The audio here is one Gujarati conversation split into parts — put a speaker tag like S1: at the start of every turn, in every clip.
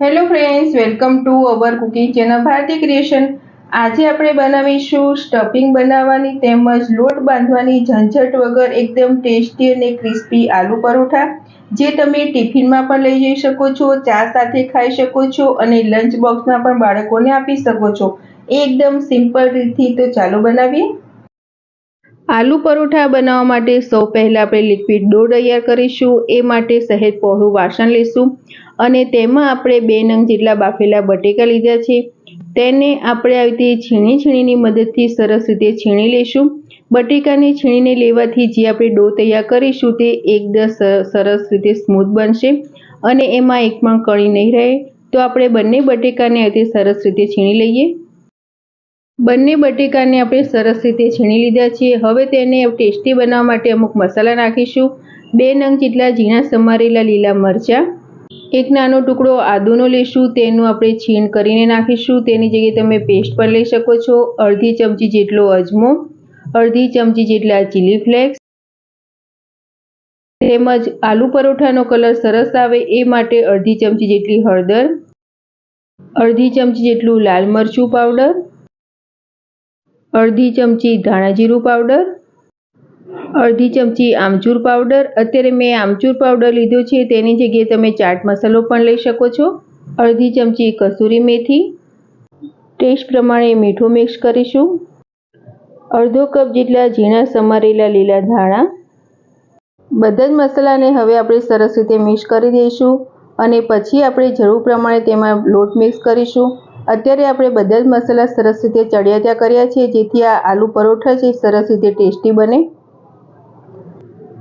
S1: Hello friends welcome to our cooking channel Bharati creation આજે આપણે બનાવીશું સ્ટફિંગ બનાવવાની તેમજ લોટ બાંધવાની ઝંઝટ વગર એકદમ ટેસ્ટી અને ક્રિસ્પી આલુ પરોઠા, જે તમે ટિફિનમાં પણ લઈ જઈ શકો છો, ચા સાથે ખાઈ શકો છો અને લંચ બોક્સમાં પણ બાળકોને આપી શકો છો. એકદમ સિમ્પલ રીતથી તો ચાલો બનાવીએ. આલુ પરોઠા બનાવવા માટે સૌ પહેલાં આપણે લિક્વિડ ડો તૈયાર કરીશું, એ માટે સહેજ પહોળું વાસણ લઈશું અને તેમાં આપણે બે નંગ જેટલા બાફેલા બટેકા લીધા છે. તેને આપણે આવી રીતે છીણી છીણીની મદદથી સરસ રીતે છીણી લઈશું બટેકાને છીણીને લેવાથી જે આપણે ડો તૈયાર કરીશું તે એકદમ સરસ રીતે સ્મૂથ બનશે અને એમાં એક પણ કણી નહીં રહે. તો આપણે બંને બટેકાને આવી સરસ રીતે છીણી લઈએ. બંને બટેકાને આપણે સરસ રીતે છીણી લીધા છે. હવે તેને ટેસ્ટી બનાવવા માટે અમુક મસાલા નાખીશું. બે નંગ જેટલા ઝીણા સમારેલા લીલા મરચાં એક નાનો ટુકડો આદુનો લેશું, તેનું આપણે છીણ કરીને નાખીશું. તેની જગ્યાએ તમે પેસ્ટ પણ લઈ શકો છો. અડધી ચમચી જેટલો અજમો, અડધી ચમચી જેટલા ચીલી ફ્લેક્સ તેમજ આલુ પરોઠાનો કલર સરસ આવે એ માટે અડધી ચમચી જેટલી હળદર, અડધી ચમચી જેટલું લાલ મરચું પાવડર અડધી ચમચી ધાણા જીરું પાવડર અડધી ચમચી આમચૂર પાવડર. અત્યારે મેં આમચૂર પાવડર લીધો છે. તેની જગ્યાએ તમે ચાટ મસાલો પણ લઈ શકો છો. અડધી ચમચી કસૂરી મેથી. ટેસ્ટ પ્રમાણે મીઠું મિક્સ કરીશું. અડધો કપ જેટલા ઝીણા સમારેલા લીલા ધાણા. બધા જ મસાલાને હવે આપણે સરસ રીતે મિક્સ કરી દઈશું અને પછી આપણે જરૂર પ્રમાણે તેમાં લોટ મિક્સ કરીશું. અત્યારે આપણે બધા જ મસાલા સરસ રીતે ચડિયા ત્યાં કર્યા છે. જેથી આ આલુ પરોઠા છે સરસ રીતે ટેસ્ટી બને.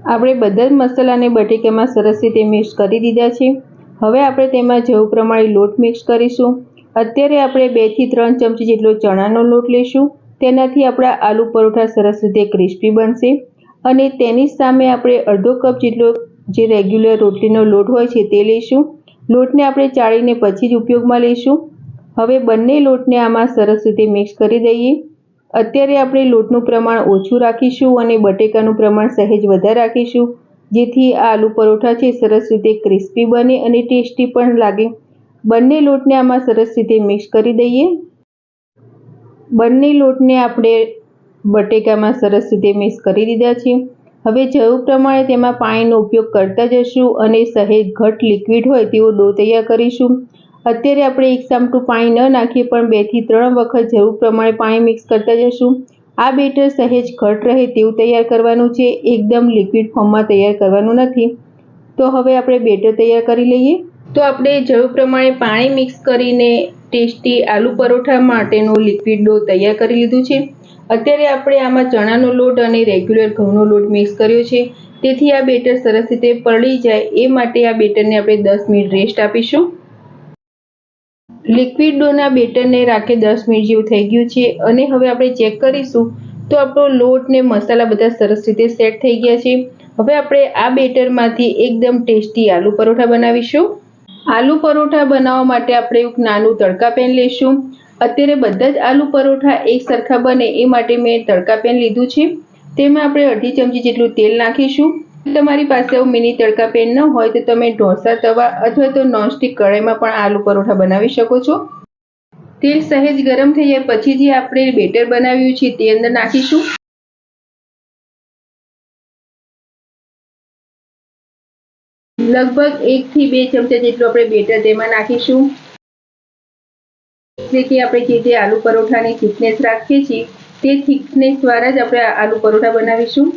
S1: આપણે બધા જ મસાલાને બટેકામાં સરસ રીતે મિક્સ કરી દીધા છે. હવે આપણે તેમાં જેવું પ્રમાણે લોટ મિક્સ કરીશું. અત્યારે આપણે બેથી ત્રણ ચમચી જેટલો ચણાનો લોટ લઈશું તેનાથી આપણા આલુ પરોઠા સરસ રીતે ક્રિસ્પી બનશે. અને તેની સામે આપણે અડધો કપ જેટલો જે રેગ્યુલર રોટલીનો લોટ હોય છે તે લઈશું લોટને આપણે ચાળીને પછી જ ઉપયોગમાં લઈશું હવે બંને લોટને આમાં સરસ રીતે મિક્સ કરી દઈએ. અત્યારે આપણે લોટનું પ્રમાણ ઓછું રાખીશું અને બટેકાનું પ્રમાણ સહેજ વધારે રાખીશું, જેથી આ આલુ પરોઠા છે, સરસ રીતે ક્રિસ્પી બને અને ટેસ્ટી પણ લાગે. બંને લોટને આમાં સરસ રીતે મિક્સ કરી દઈએ. બંને લોટને આપણે બટેકામાં સરસ રીતે મિક્સ કરી દીધા છે. હવે જરૂર પ્રમાણે તેમાં પાણીનો ઉપયોગ કરતા જશું અને સહેજ ઘટ લિક્વિડ હોય તેવો ડો તૈયાર કરીશું. અત્યારે આપણે એક સામટું પાણી ન નાખીએ પણ બેથી ત્રણ વખત જરૂર પ્રમાણે પાણી મિક્સ કરતા જશું આ બેટર સહેજ ઘટ રહે તેવું તૈયાર કરવાનું છે. એકદમ લિક્વિડ ફોર્મમાં તૈયાર કરવાનું નથી. તો હવે આપણે બેટર તૈયાર કરી લઈએ. તો આપણે જરૂર પ્રમાણે પાણી મિક્સ કરીને ટેસ્ટી આલુ પરોઠા માટેનો લિક્વિડ ડો તૈયાર કરી લીધું છે. અત્યારે આપણે આમાં ચણાનો લોટ અને રેગ્યુલર ઘઉંનો લોટ મિક્સ કર્યો છે. તેથી આ બેટર સરસ રીતે પડી જાય. એ માટે આ બેટરને આપણે દસ મિનિટ રેસ્ટ આપીશું. લિક્વિડ ડોના બેટરને રાખે દસ મિનિટ જેવું થઈ ગયું છે અને હવે આપણે ચેક કરીશું તો આપણો લોટ ને મસાલા બધા સરસ રીતે સેટ થઈ ગયા છે. હવે આપણે આ બેટરમાંથી એકદમ ટેસ્ટી આલુ પરોઠા બનાવીશું. આલુ પરોઠા બનાવવા માટે આપણે એક નાનું તડકા પેન લઈશું. અત્યારે બધા જ આલુ પરોઠા એક સરખા બને એ માટે મેં તડકા પેન લીધું છે. તેમાં આપણે અડધી ચમચી જેટલું તેલ નાખીશું. તમારી પાસે મિની તડકા પેન ન હોય તો તમે ઢોસા, તવા અથવા તો નોનસ્ટિક કઢાઈમાં પણ આલુ પરોઠા બનાવી શકો છો. તેલ સહેજ ગરમ થઈ જાય. પછી જે આપણે બેટર બનાવ્યું છે તે અંદર નાખીશું. લગભગ એક થી બે ચમચા જેટલું આપણે બેટર તેમાં નાખીશું. એટલે કે આપણે જે જે આલુ પરોઠાની થિકનેસ રાખીએ છીએ, તે થિકનેસ દ્વારા જ આપણે આલુ પરોઠા બનાવીશું.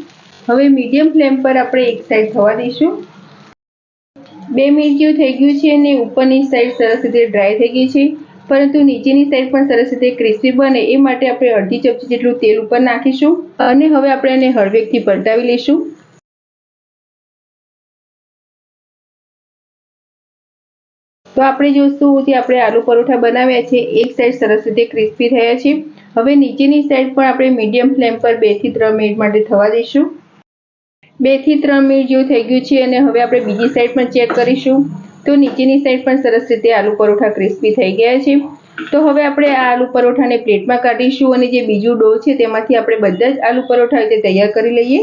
S1: હવે મીડિયમ ફ્લેમ પર આપણે એક સાઈડ થવા દઈશું. બે મિનિટ જેવું થઈ ગયું છે અને ઉપરની સાઈડ સરસ રીતે ડ્રાય થઈ ગઈ છે. પરંતુ નીચેની સાઈડ પણ સરસ રીતે ક્રિસ્પી બને એ માટે આપણે અડધી ચમચી જેટલું તેલ ઉપર નાખીશું અને હવે આપણે એને હળવેકથી પલટાવી લઈશું. તો આપણે જોઈશું જે આપણે આલુ પરોઠા બનાવ્યા છે. એક સાઈડ સરસ રીતે ક્રિસ્પી થયા છે. હવે નીચેની સાઈડ પણ આપણે મીડિયમ ફ્લેમ પર બેથી ત્રણ મિનિટ માટે થવા દઈશું. બેથી ત્રણ મિનિટ જેવું થઈ ગયું છે અને હવે આપણે બીજી સાઈડ પણ ચેક કરીશું. તો નીચેની સાઈડ પણ સરસ રીતે આલુ પરોઠા ક્રિસ્પી થઈ ગયા છે. તો હવે આપણે આ આલુ પરોઠાને પ્લેટમાં કાઢીશું અને જે બીજું ડો છે તેમાંથી આપણે બધા જ આલુ પરોઠા રીતે તૈયાર કરી લઈએ.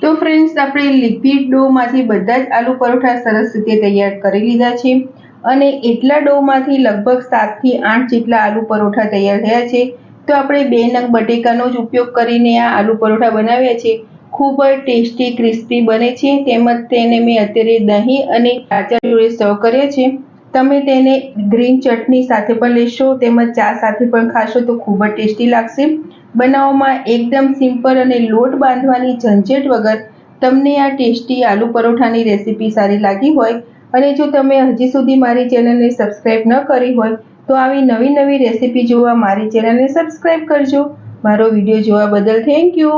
S1: તો ફ્રેન્ડ્સ આપણે લિક્વિડ ડોમાંથી બધા જ આલુ પરોઠા સરસ રીતે તૈયાર કરી લીધા છે. અને એટલા ડોમાંથી લગભગ સાતથી આઠ જેટલા આલુ પરોઠા તૈયાર થયા છે. તો આપણે બે નંગ બટેકાનો જ ઉપયોગ કરીને આ આલુ પરોઠા બનાવ્યા છે. ખૂબ જ ટેસ્ટી, ક્રિસ્પી બને છે. તેમજ તેને મેં અત્યારે દહીં અને કાચા જોડે સર્વ કર્યા છે. તમે તેને ગ્રીન ચટણી સાથે પણ લેશો, તેમજ ચા સાથે પણ ખાશો તો ખૂબ જ ટેસ્ટી લાગશે. બનાવવામાં એકદમ સિમ્પલ અને લોટ બાંધવાની ઝંઝટ વગર તમને આ ટેસ્ટી આલુ પરોઠાની રેસીપી સારી લાગી હોય. અને જો તમે હજી સુધી મારી ચેનલને સબસ્ક્રાઈબ ન કરી હોય, તો આવી નવી નવી રેસીપી જોવા મારી ચેનલને સબસ્ક્રાઈબ કરજો. મારો વીડિયો જોવા બદલ થેન્ક યુ